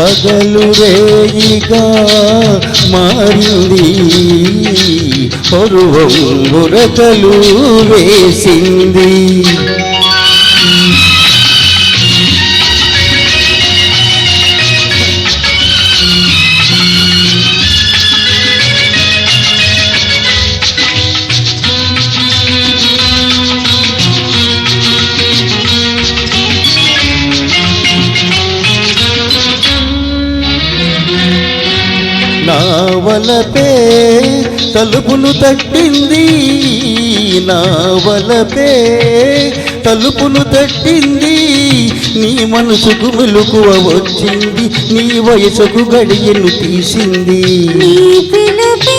పగలు రేయిగా మారింది. పరువం బురకలు వేసింది. నావలపే తలుపులు తలుపును తట్టింది నా తలుపులు తలుపును తట్టింది నీ మనసుకు మెలుకువ వచ్చింది నీ వయసుకు గడియను తీసింది. నీ పిలుపే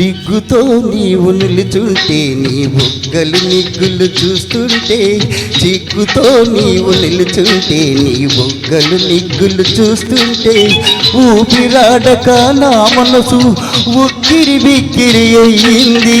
సిగ్గుతో నీవు నిలుచుంటే నీ బుగ్గలు నిగ్గులు చూస్తుంటే సిగ్గుతో నీవు నిలుచుంటే నీ బుగ్గలు నిగ్గులు చూస్తుంటే ఊపిరాడక నా మనసు ఉక్కిరి బిక్కిరి అయ్యింది.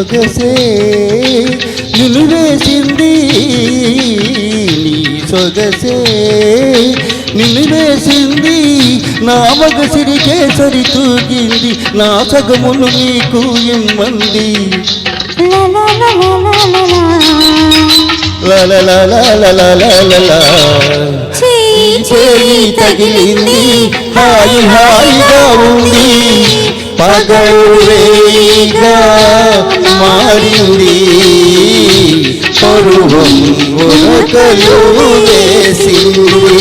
సొగసే నిలువేసింది నీ సొగసే. నిలువేసింది నా మగ సిరికే సరి తూగింది నా సగములు నీకు ఇమ్మంది. తగిలింది పగలువేగా మారింది. పరువం వేసింది.